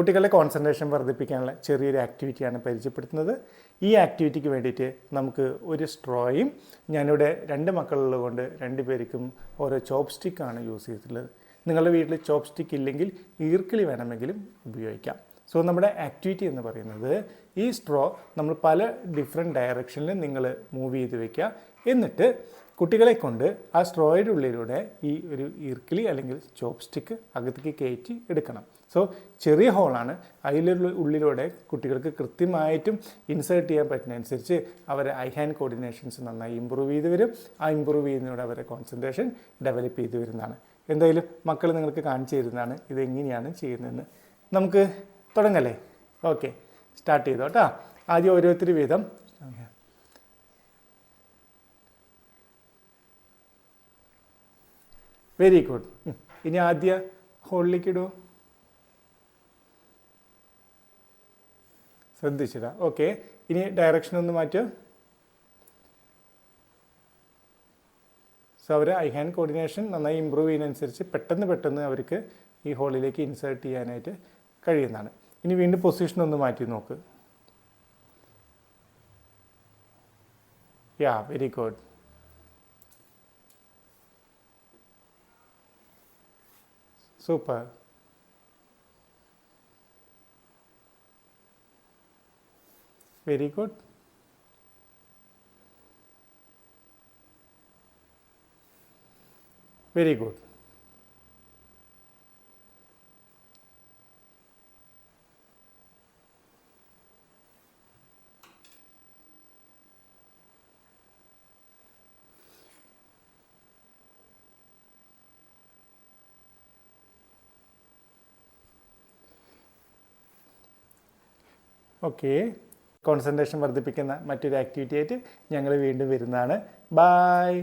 കുട്ടികളുടെ കോൺസെൻട്രേഷൻ വർദ്ധിപ്പിക്കാനുള്ള ചെറിയൊരു ആക്ടിവിറ്റിയാണ് പരിചയപ്പെടുത്തുന്നത്. ഈ ആക്ടിവിറ്റിക്ക് വേണ്ടിയിട്ട് നമുക്ക് ഒരു സ്ട്രോയും ഞാനിവിടെ രണ്ട് മക്കളുള്ളത് കൊണ്ട് രണ്ട് പേർക്കും ഓരോ ചോപ്പ് സ്റ്റിക്കാണ് യൂസ് ചെയ്തിട്ടുള്ളത്. നിങ്ങളുടെ വീട്ടിൽ ചോപ്പ് സ്റ്റിക്ക് ഇല്ലെങ്കിൽ ഈർക്കിളി വേണമെങ്കിലും ഉപയോഗിക്കാം. സോ നമ്മുടെ ആക്ടിവിറ്റി എന്ന് പറയുന്നത് ഈ സ്ട്രോ നമ്മൾ പല ഡിഫറെന്റ് ഡയറക്ഷനിൽ നിങ്ങൾ മൂവ് ചെയ്ത് വെക്കുക എന്നിട്ട് കുട്ടികളെ കൊണ്ട് ആ സ്ട്രോയുടെ ഉള്ളിലൂടെ ഈ ഒരു ഇർക്കിളി അല്ലെങ്കിൽ ചോപ്പ് സ്റ്റിക്ക് അകത്തേക്ക് കയറ്റി എടുക്കണം. സോ ചെറിയ ഹോളാണ് അതിലുള്ള ഉള്ളിലൂടെ കുട്ടികൾക്ക് കൃത്യമായിട്ടും ഇൻസേർട്ട് ചെയ്യാൻ പറ്റുന്നതനുസരിച്ച് അവരെ ഐ ഹാൻഡ് കോർഡിനേഷൻസ് നന്നായി ഇമ്പ്രൂവ് ചെയ്ത് വരും. ആ ഇമ്പ്രൂവ് ചെയ്യുന്നതോടെ അവരെ കോൺസെൻട്രേഷൻ ഡെവലപ്പ് ചെയ്ത് വരുന്നതാണ്. എന്തായാലും മക്കൾ നിങ്ങൾക്ക് കാണിച്ചു തരുന്നതാണ് ഇതെങ്ങനെയാണ് ചെയ്യുന്നതെന്ന്. നമുക്ക് തുടങ്ങല്ലേ? ഓക്കെ. സ്റ്റാർട്ട് ചെയ്തോ കേട്ടോ ആദ്യം ഓരോരുത്തർ വീതം. വെരി ഗുഡ് ഇനി ആദ്യ ഹോളിലേക്ക് ഇടൂ. ശ്രദ്ധിച്ചിടാം. ഓക്കെ. ഇനി ഡയറക്ഷൻ ഒന്ന് മാറ്റൂ. സോ അവർ ഐ ഹാൻഡ് കോർഡിനേഷൻ നന്നായി ഇമ്പ്രൂവ് ചെയ്യുന്നതനുസരിച്ച് പെട്ടെന്ന് പെട്ടെന്ന് അവർക്ക് ഈ ഹോളിലേക്ക് ഇൻസേർട്ട് ചെയ്യാനായിട്ട് കഴിയുന്നതാണ്. ഇനി വീണ്ടും പൊസിഷൻ ഒന്ന് മാറ്റി നോക്ക്. Yeah very good super very good very good okay concentration വർദ്ധിപ്പിക്കുന്ന മറ്റൊരു ആക്ടിവിറ്റി ആയിട്ട് ഞങ്ങൾ വീണ്ടും വരുന്നതാണ്. ബായ്